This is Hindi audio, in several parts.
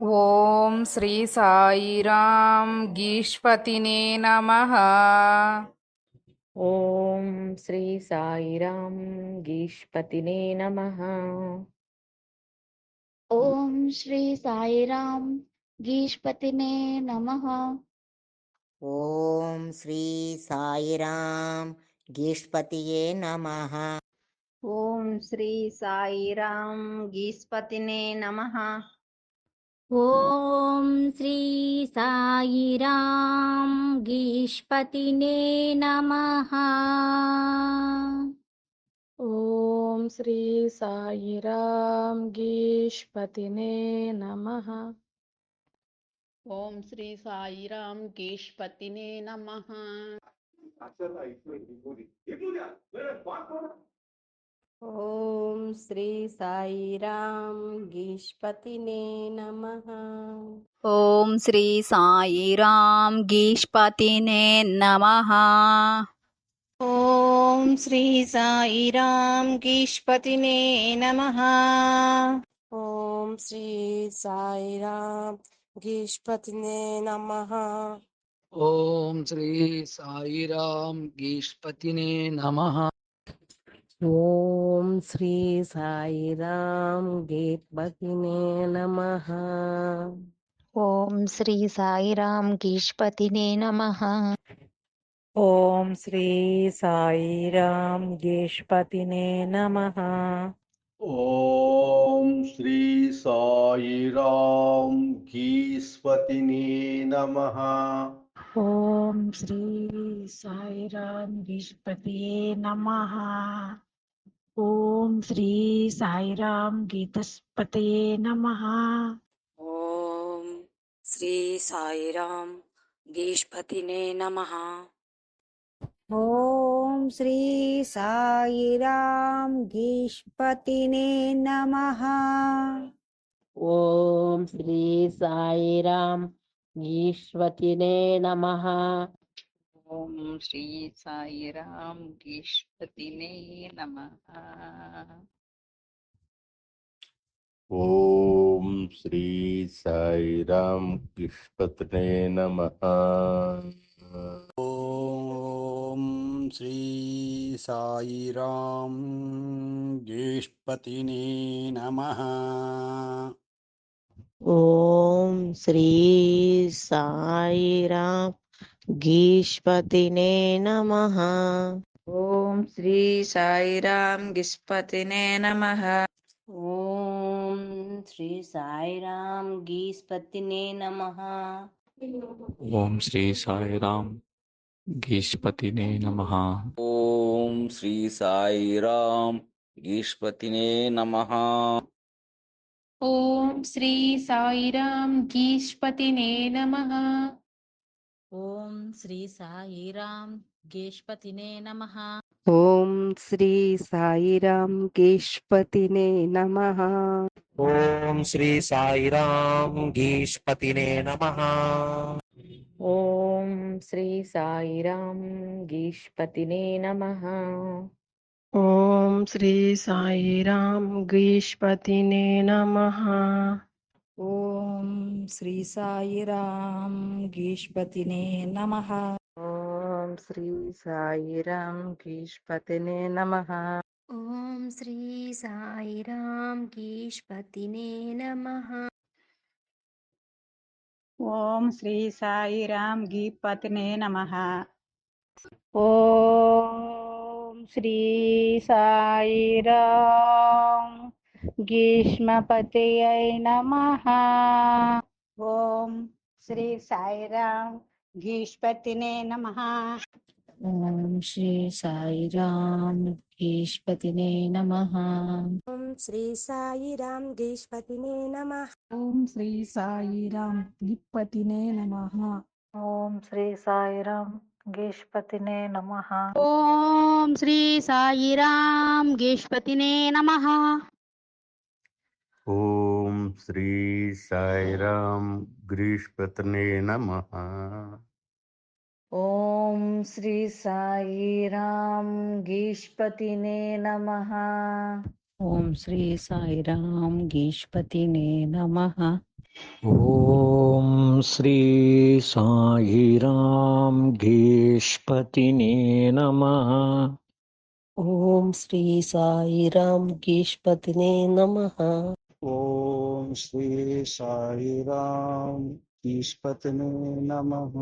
ఓం శ్రీ సాయిరాం గీష్పతినే నమ. ఓం శ్రీ సాయిరాం గీష్పతినే నమ. ఓం శ్రీ సాయిరాం గీష్పతినే నమః. ఓం శ్రీ సాయిరాం గీష్పతియే నమః. ఓం శ్రీ సాయిరాం గీస్పతినే నమ. ॐ श्री साईराम गीष्पतिने नमः ॐ श्री साईराम गीष्पतिने नमः ॐ श्री साईराम गीष्पतिने नमः ॐ श्री साई गीष्पतिने नमः। ॐ श्री साईराम् गीष्पतिने नमः। ॐ श्री साईराम् गीष्पतिने नमः। ॐ श्री सायि गीष्पतिने नमः। ॐ श्री साईराम् गीष्पतिने नमः। ॐ श्री साईराम गेट भगिने नमः। ॐ श्री साईराम गीष्पतिने नमः। ॐ श्री साईराम गीष्पतिने नमः। ॐ श्री साईराम गीष्पतिने नमः। ॐ श्री साईराम गीष्पतिये नमः। ओम श्री साई राम गीतस्पतये नमः। ओम श्री साई राम गीष्पतिने नमः। ओम श्री साई राम गीष्पतिने नमः। ओम श्री साई राम गीष्पतिने नमः। ओम श्री साई राम साईराम गीष्पतिने नमः। ओम श्री साई राम साईराम गीष्पतिने नमः। ओम श्री साई राम साईराम गीष्पतिने नमः। ओम श्री साई राम गीष्पतिने नम। ओम श्री साईराम गीष्पतिने नमः। ॐ श्री साईराम गीष्पतिने नमः। ॐ श्री साईराम गीष्पतिने नमः। ॐ श्री साईराम गीष्पतिने नम। ॐ श्री साईराम गीष्पतिने नम। श्री साईराम गेष्पतिने नमः। ॐ श्री साईराम गेष्पतिने नमः। ॐ श्री साईराम गीष्पतिने नमः। ॐ श्री साईराम गीष्पतिने नमः। ॐ श्री साईराम गीष्पतिने नमः। ॐ श्री साई राम गीष्पतिने नमः। ॐ श्री साई राम गीष्पतिने नमः। ॐ श्री साई राम गीष्पतिने नमः। ॐ श्री साई राम गीपतिने नमः। ॐ श्री साई राम ग्रीष्मपतये नमः। ఓం శ్రీ సాయిరాం గీష్పతినే నమః ఓం శ్రీ సాయిరాం గీపతినే నమః ఓం శ్రీ సాయిరాం గీష్పతినే నమః ఓం శ్రీ సాయిరాం గీష్పతినే నమః ఓం శ్రీ సాయిరాం గ్రీష్పతినే నమః ఓం శ్రీ సాయిరాం గీష్పతినే నమ ఓం ओम श्री साईराम राम नमः। ओम श्री साईराम गीष्पतिने नमः। ओम श्री साईराम गीष्पतिने नमः। ओम श्री साईराम गीष्पतिने नमः। ओम श्री साईराम गीष्पतिने नमः। ॐ ओम श्री साई राम ईश्पतने नमः।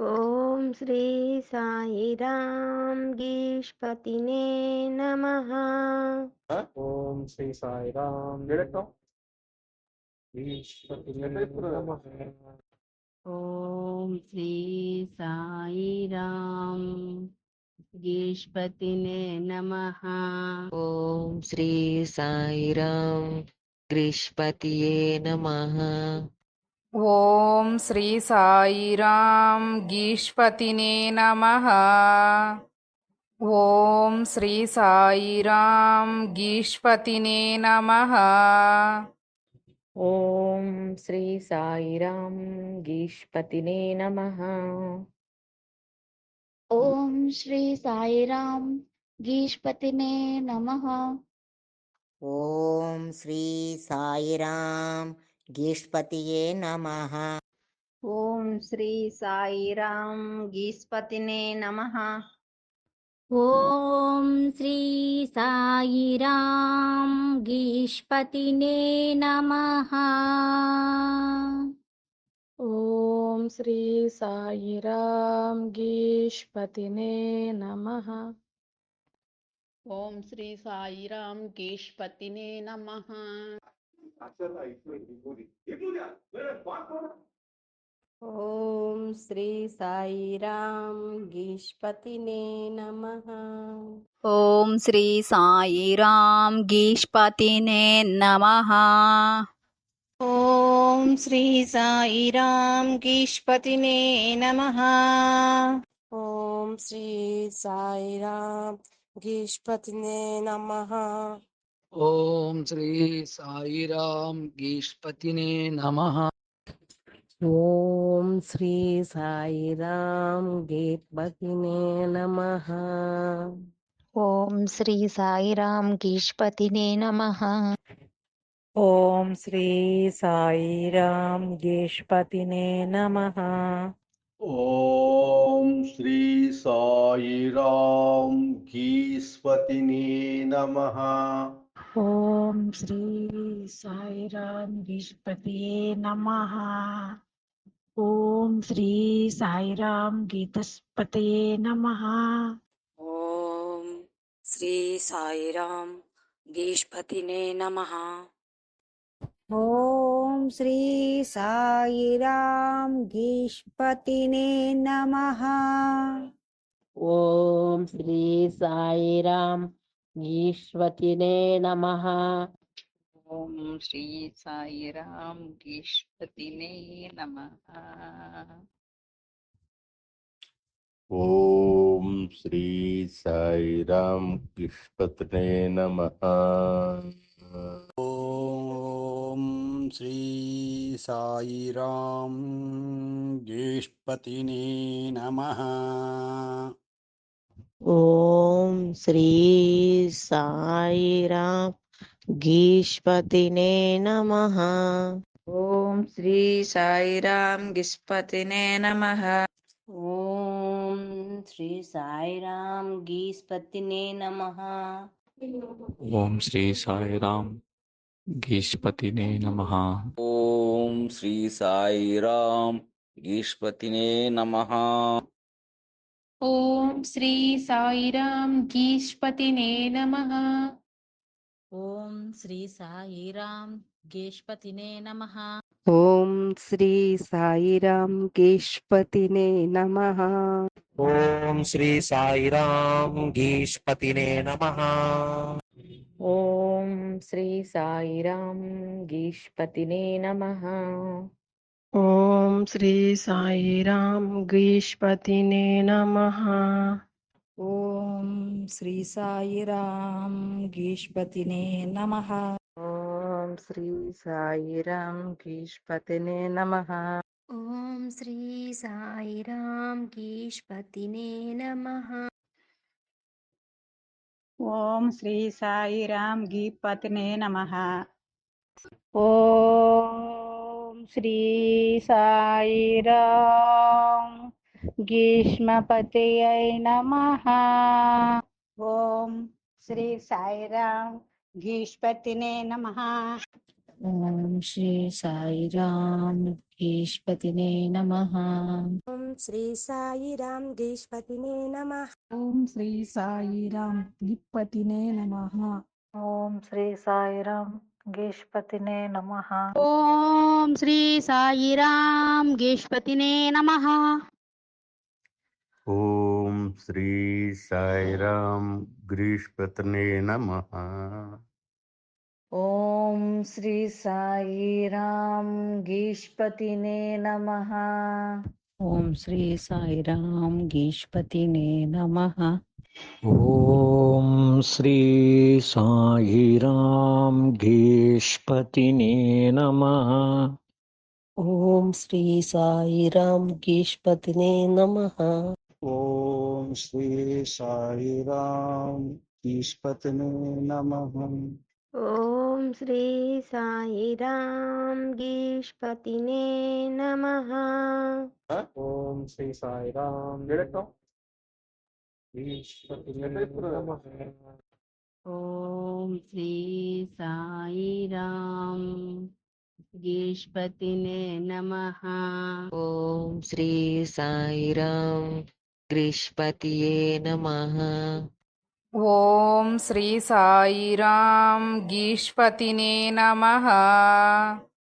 ओम श्री साई राम गीष्पतिने नमः। ओम श्री साई राम। ओम श्री साई राम गीष्पतिने नमः। ओम श्री साई राम। गीष्पतिने नमः। ॐ श्री साईराम गीष्पतिने नमः। ॐ श्री साईराम गीष्पतिने नमः। ॐ श्री साईराम गीष्पतिये नमः। ॐ श्री साईराम गीष्पतिने नमः। ఓం శ్రీ సాయిరాం గీష్పతియే నమ. ఓం శ్రీ సాయిరాం గీష్పతినే నమ. ఓం శ్రీ సాయిరాం గీష్పతినే నమ. ఓం శ్రీ సాయిరాం గీష్పతినే నమ. ओम श्री साई राम गीष्पतिने नम। ओम श्री साई राम गीष्पतिने नमः। ओम श्री साई राम गीष्पतिने नमः। ओम श्री साई राम गीष्पतिने नमः। ओम श्री साई राम గీష్పతినే నమః. ఓం శ్రీ సాయిరామ్ గీష్పతినే నమః. ఓం శ్రీ సాయిరామ్ గీష్పతినే నమః. ఓం శ్రీ సాయిరామ్ గీష్పతినే నమః. ఓం శ్రీ సాయిరామ్ గీష్పతినే నమః. ओम श्री साई राम गीस्पतिने नमः। ओम श्री साई राम गीस्पतिये नमः। ओम श्री साई राम गीतस्पतये नमः। ओम श्री साई राम गीष्पतिने नमः। ओम ॐ श्री साईराम गीष्पतिने नमः। ॐ श्री साईराम गीष्पतिने नमः। ॐ श्री साईराम गीष्पतिने नमः। ॐ श्री साईराम गीष्पतिने नमः। ॐ श्री साईराम गीष्पतिने नमः। ॐ श्री साईराम गीष्पतिने नमः। ॐ श्री साईराम गीष्पतिने नमः। ॐ श्री साईराम गीष्पतिने नमः। ॐ श्री साईराम गीष्पतिने नमः। ओम श्री साई राम गीष्पतिने नमः। ओम श्री साई राम गीष्पतिने नमः। ओम श्री साई राम गीष्पतिने नमः। ओम श्री साई राम गीष्पतिने नमः। ओम श्री साई राम गीष्पतिने नमः। ॐ श्री साईराम गीष्पतिने नमः। ॐ श्री साईराम गीष्पतिने नमः। ॐ श्री साईराम गीष्पतिने नमः। ॐ श्री साईराम गीष्पतिने नमः। ॐ श्री साईराम गीष्पतिने नमः। ఓం శ్రీ సాయిరామ్ గీపతినే నమ. ఓం శ్రీ సాయిరామ్ గ్రీష్మపతి అయి నమ. ఓం శ్రీ సాయిరామ్ గ్రీష్పతినే నమ. ఓం శ్రీ సాయిరామ్ ఈశ్వతినే నమ ఓం శ్రీ సాయిరాం గీష్పతినే నమ ఓం శ్రీ సాయిరామ్ గిప్పతినే నమ ఓం శ్రీ సాయిరామ్ గీష్పతినే నమ ఓం శ్రీ సాయిరాం గీష్పతినే నమ ఓం శ్రీ సాయిరాం గ్రీష్పతనే నమ ॐ श्री साई राम गीष्पतिने नम। ॐ श्री साई राम गीष्पतिने नम। ॐ श्री साई राम गीष्पतिने नमः। ॐ श्री साई राम गीष्पतिने नम। ओम श्री साई राम नम। नमः ॐ श्री साईराम गीष्पतिने नमः। ॐ श्री साई राम नमः। ॐ श्री साईराम गीष्पतिने नमः। ॐ श्री साई राम गृष्पतये नमः। ఓం శ్రీ సాయిరాం గీష్పతినే నమ.